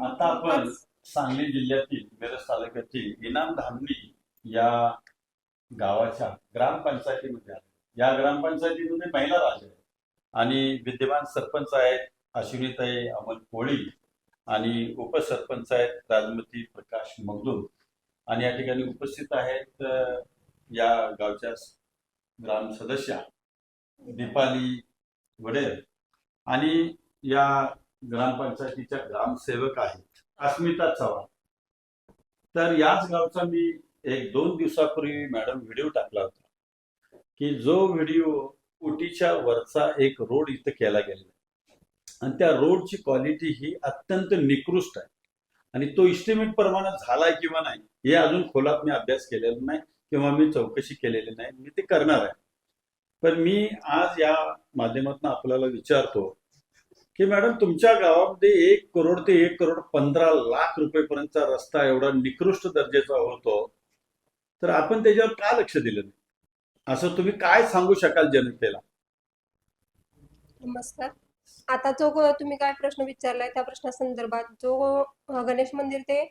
आता आपण सांगली जिल्ह्यातील मिरज तालुक्यातील इनाम धामणी या गावाच्या ग्रामपंचायतीमध्ये या ग्रामपंचायतीमध्ये महिला राज आहे आणि विद्यमान सरपंच आहेत अश्विनीताई अमल कोळी आणि उपसरपंच आहेत राजमती प्रकाश मगदूम आणि या ठिकाणी उपस्थित आहेत या गावच्या ग्राम सदस्या दीपाली वडेर आणि या ग्रामपंचायतीच्या ग्रामसेवक आहेत. अस्मिता चव्हाण. तर याच गावचा मी एक दोन दिवसापूर्वी मॅडम व्हिडिओ टाकला होता की जो व्हिडिओ उटीच्या वरचा एक रोड इथं केला गेलेला आहे. आणि त्या रोडची क्वालिटी ही अत्यंत निकृष्ट आहे. आणि तो इस्टिमेट प्रमाणे झालाय किंवा नाही हे अजून खोलात मी अभ्यास केलेला नाही किंवा मी चौकशी केलेली नाही. मी ते करणार आहे. पण मी आज या माध्यमातून आपल्याला विचारतो की मॅडम तुमच्या गावामध्ये एक करोड ते एक करोड पंधरा लाख रुपयेपर्यंतचा रस्ता एवढा निकृष्ट दर्जाचा होतो तर आपण त्याच्यावर का लक्ष दिलं नाही? असं तुम्ही काय सांगू शकाल जनतेला? नमस्कार. आता जो तुम्ही काय प्रश्न विचारलाय त्या प्रश्नासंदर्भात जो गणेश मंदिर ते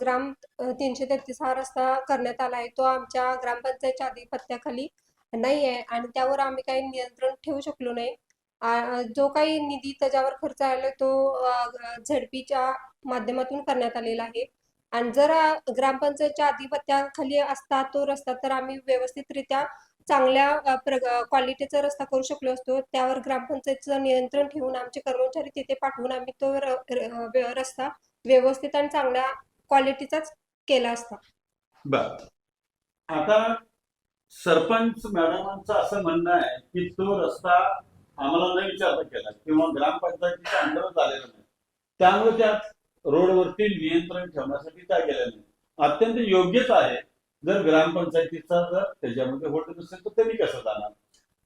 ग्राम तीनशे तेहतीस हा रस्ता करण्यात आला आहे तो आमच्या ग्रामपंचायतच्या अधिपत्याखाली नाही आहे आणि त्यावर आम्ही काही नियंत्रण ठेवू शकलो नाही. जो काही निधी त्याच्यावर खर्च आला तो झडपीच्या माध्यमातून करण्यात आलेला आहे. आणि जर ग्रामपंचायतच्या आधिपत्याखाली असता तो रस्ता तर आम्ही व्यवस्थितरित्या चांगल्या क्वालिटीचा रस्ता करू शकलो असतो. त्यावर ग्रामपंचायतचं नियंत्रण ठेवून आमचे कर्मचारी तिथे पाठवून आम्ही तो र- र- रस्ता व्यवस्थित आणि चांगल्या क्वालिटीचाच केला असता. बर. आता सरपंच मॅडमांचं असं म्हणणं आहे की तो रस्ता आम्हाला न विचारता केला. किंवा ग्रामपंचायतीच्या अंडरच आलेला नाही. त्यामुळे त्या रोडवरती नियंत्रण ठेवण्यासाठी त्या गेल्या नाही. अत्यंत योग्यच आहे. जर ग्रामपंचायतीचा जर त्याच्यामध्ये होत नसेल तर त्यांनी कसं जाणार?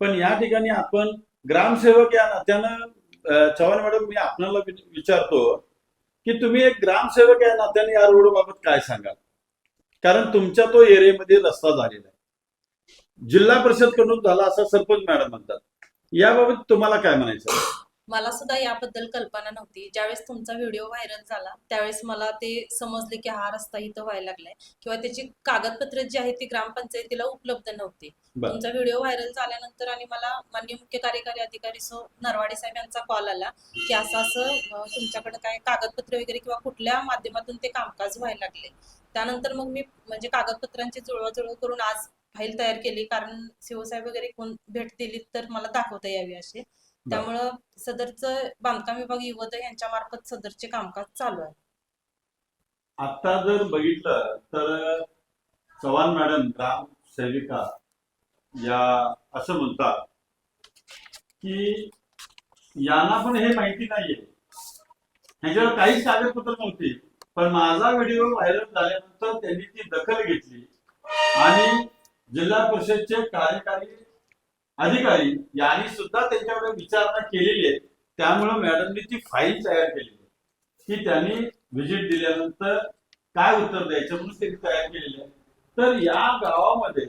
पण या ठिकाणी आपण ग्रामसेवक या नात्यानं चव्हाण मॅडम मी आपल्याला विचारतो की तुम्ही एक ग्रामसेवक या नात्याने या रोड बाबत काय सांगाल? कारण तुमच्या तो एरियामध्ये रस्ता झालेला आहे. जिल्हा परिषदकडून झाला असा सरपंच मॅडम म्हणतात. याबाबत तुम्हाला काय म्हणायचं आहे? मला सुद्धा याबद्दल कल्पना नव्हती ज्यावेळेस तुमचा व्हिडिओ व्हायरल झाला त्यावेळेस मला ते समजले की हा रस्ता इथं व्हायला लागलाय किंवा त्याची कागदपत्रे जी आहेत ती ग्रामपंचायतीला उपलब्ध नव्हती बरं. तुमचा व्हिडिओ व्हायरल झाल्यानंतर आणि मला माननीय मुख्य कार्यकारी अधिकारी सो नरवाडे साहेब यांचा कॉल आला की असं असं अं, तुमच्याकडे काय कागदपत्रे वगैरे किंवा कुठल्या माध्यमातून ते कामकाज व्हायला लागले त्यानंतर मग मी म्हणजे कागदपत्रांची जुळवाजुळव करून आज फाईल तयार केली. कारण शिवसाहेब वगैरे कोण भेट दिली तर मला दाखवता यावी असे त्यामुळं सदरचं बांधकाम विभाग युवत यांच्या मार्फत सदरचे कामकाज चालू आहे. आता जर बघितलं तर चव्हाण मॅडम ग्राम सेविका या असं म्हणतात की यांना पण हे माहिती नाहीये. ह्याच्यावर काहीच कागदपत्र नव्हती. पण माझा व्हिडिओ व्हायरल झाल्यानंतर त्यांनी ती दखल घेतली. आणि जिल्हा परिषदचे कार्यकारी अधिकारी यांनी सुद्धा त्यांच्याकडे विचारणा केलेली आहे. त्यामुळे मॅडमनी ती फाईल तयार केलेली आहे. की त्यांनी व्हिजिट दिल्यानंतर काय उत्तर द्यायचं म्हणून त्यांनी तयार केलेली आहे. तर या गावामध्ये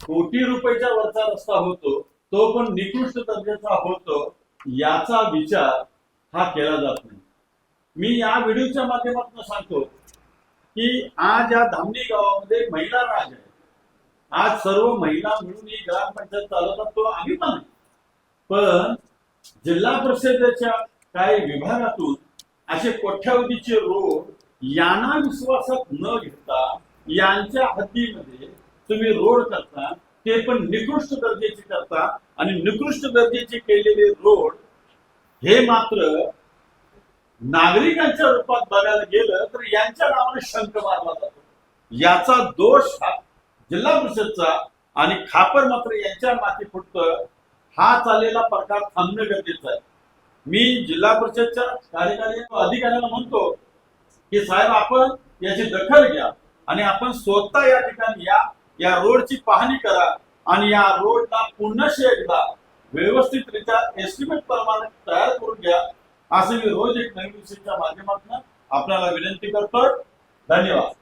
कोटी रुपयाच्या वरचा रस्ता होतो तो पण निकृष्ट दर्जाचा होतो याचा विचार हा केला जात नाही. मी या व्हिडिओच्या माध्यमातून सांगतो की आज या धामणी गावामध्ये महिला राज आहे आज सर्व महिला मिळून ही ग्रामपंचायत चालवतात तो आम्ही पण पण जिल्हा परिषदेच्या काही विभागातून असे कोट्यावधीचे रोड यांना विश्वासात न घेता यांच्या हद्दीमध्ये तुम्ही रोड करता ते पण निकृष्ट दर्जाचे करता आणि निकृष्ट दर्जाचे केलेले रोड हे मात्र नागरिकांच्या रूपात बघायला गेलं तर यांच्या नावाने शंख मारला जातो. याचा दोष हा जिल्हा परिषदचा आणि खापर मात्र यांच्या माती फुटतं हा चाललेला प्रकार थांबणं गरजेचं आहे. मी जिल्हा परिषदच्या कार्यकारी अधिकाऱ्यांना म्हणतो की साहेब आपण याची दखल घ्या आणि आपण स्वतः या ठिकाणी या या रोडची पाहणी करा आणि या रोडला पुन्हा एकदा व्यवस्थितरित्या एस्टिमेट प्रमाणे तयार करून घ्या. असं मी रोज एक नवीन विषयाच्या माध्यमातून आपल्याला विनंती करतो धन्यवाद.